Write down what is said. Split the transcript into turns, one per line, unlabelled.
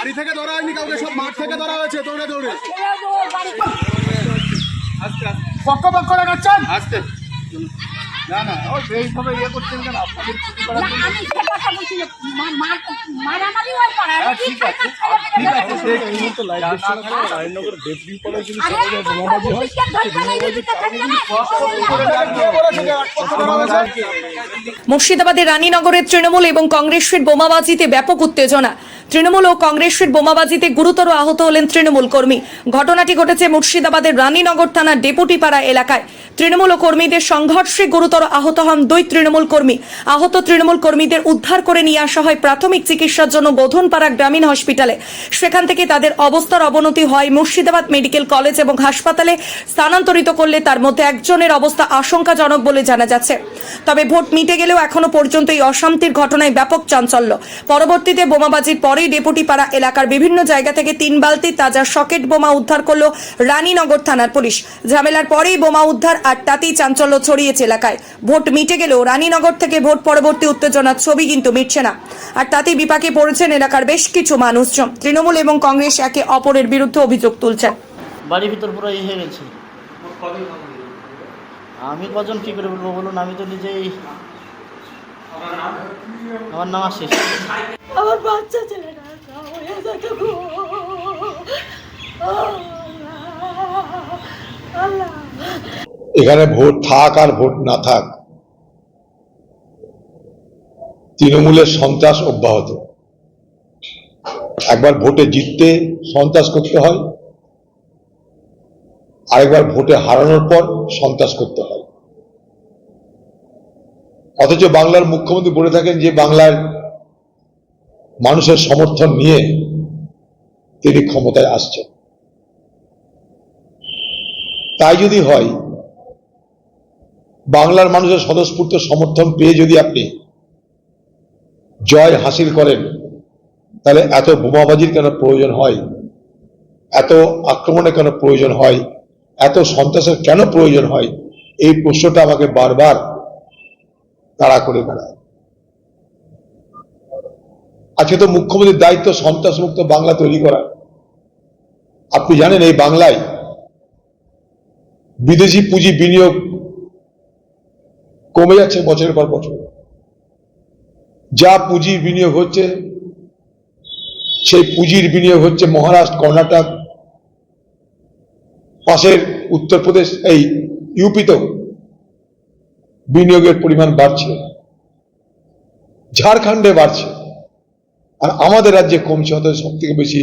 বাড়ি থেকে ধরা হয়নি কাউকে সব মাঠ থেকে ধরা হয়েছে দৌড়ে দৌড়ে পক্ষ পক্ষ লাগাচ্ছেন
আসতে না না ও ইয়ে করছেন কেন আপনাদের ছুটি করার জন্য
আমি সে কথা বলছি মারামারি হয়।
হ্যাঁ, ঠিক আছে, ঠিক আছে, লাইভ দেখছেন রায়নগর সবাই হয়।
মুর্শিদাবাদের রানীনগরের তৃণমূল এবং কংগ্রেসের বোমাবাজিতে ব্যাপক উত্তেজনা তৃণমূল ও কংগ্রেসের বোমাবাজিতে গুরুতর আহত হলেন তৃণমূল কর্মী। ঘটনাটি ঘটেছে মুর্শিদাবাদের রানীনগর থানার ডেপুটিপাড়া এলাকায়। তৃণমূল কর্মীদের সংঘর্ষে গুরুতর আহত হন দুই তৃণমূল কর্মী। আহত তৃণমূল কর্মীদের উদ্ধার করে নিয়ে আসা হয় প্রাথমিক চিকিৎসার জন্য বোধনপাড়া গ্রামীণ হসপিটালে। সেখান থেকে তাদের অবস্থার অবনতি হয় মুর্শিদাবাদ মেডিকেল কলেজ এবং হাসপাতালে স্থানান্তরিত করলে তার মধ্যে একজনের অবস্থা আশঙ্কাজনক বলে জানা যাচ্ছে। তবে ভোট মিটে গেলেও এখনও পর্যন্ত এই অশান্তির ঘটনায় ব্যাপক চাঞ্চল্য। পরবর্তীতে বোমাবাজির পরেই ডেপুটিপাড়া এলাকার বিভিন্ন জায়গা থেকে তিন বালতি তাজা সকেট বোমা উদ্ধার করল রানীনগর থানার পুলিশ। ঝামেলার পরেই বোমা উদ্ধার আর তাতেই চাঞ্চল্য ছড়িয়েছে এলাকায়। ভোট মিটে গেলেও রানীনগর থেকে ভোট পরবর্তী উত্তেজনার ছবি কিন্তু মিটছে না। আর তাতেই বিপাকে পড়েছেন এলাকার বেশ কিছু মানুষজন। তৃণমূল এবং কংগ্রেস একে অপরের বিরুদ্ধে অভিযোগ তুলছেন।
বাড়ির ভিতর পুরো ইয়ে হয়ে গেছে। আমি কজন কি করে বলব বলুন? আমি তো নিজেই আমার নাম আশিস
আমার বাচ্চা ছেলেটা
এখানে ভোট থাক আর ভোট না থাক তৃণমূলের সন্ত্রাস অব্যাহত। একবার ভোটে জিততে সন্ত্রাস করতে হয় আরেকবার ভোটে হারানোর পর সন্ত্রাস করতে হয়। অথচ বাংলার মুখ্যমন্ত্রী বলে থাকেন যে, বাংলার মানুষের সমর্থন নিয়ে তিনি ক্ষমতায় আসছেন। তাই যদি হয়, বাংলার মানুষের স্বতঃস্ফূর্ত সমর্থন পেয়ে যদি আপনি জয় হাসিল করেন, তাহলে এত বোমাবাজির কেন প্রয়োজন হয়? এত আক্রমণের কেন প্রয়োজন হয়? এত সন্ত্রাসের কেন প্রয়োজন হয়? এই প্রশ্নটা আমাকে বারবার তাড়া করে বেড়ায়। আজকে তো মুখ্যমন্ত্রীর দায়িত্ব সন্ত্রাস মুক্ত বাংলা তৈরি করা। আপনি জানেন এই বাংলায় বিদেশি পুঁজি বিনিয়োগ কমে যাচ্ছে বছরের পর বছর। যা পুঁজির বিনিয়োগ হচ্ছে, সেই পুঁজির বিনিয়োগ হচ্ছে মহারাষ্ট্র, কর্ণাটক পাশের উত্তরপ্রদেশ, এই ইউপিতেও বিনিয়োগের পরিমাণ বাড়ছে ঝাড়খণ্ডে বাড়ছে। আর আমাদের রাজ্যে কমছে অত সব থেকে বেশি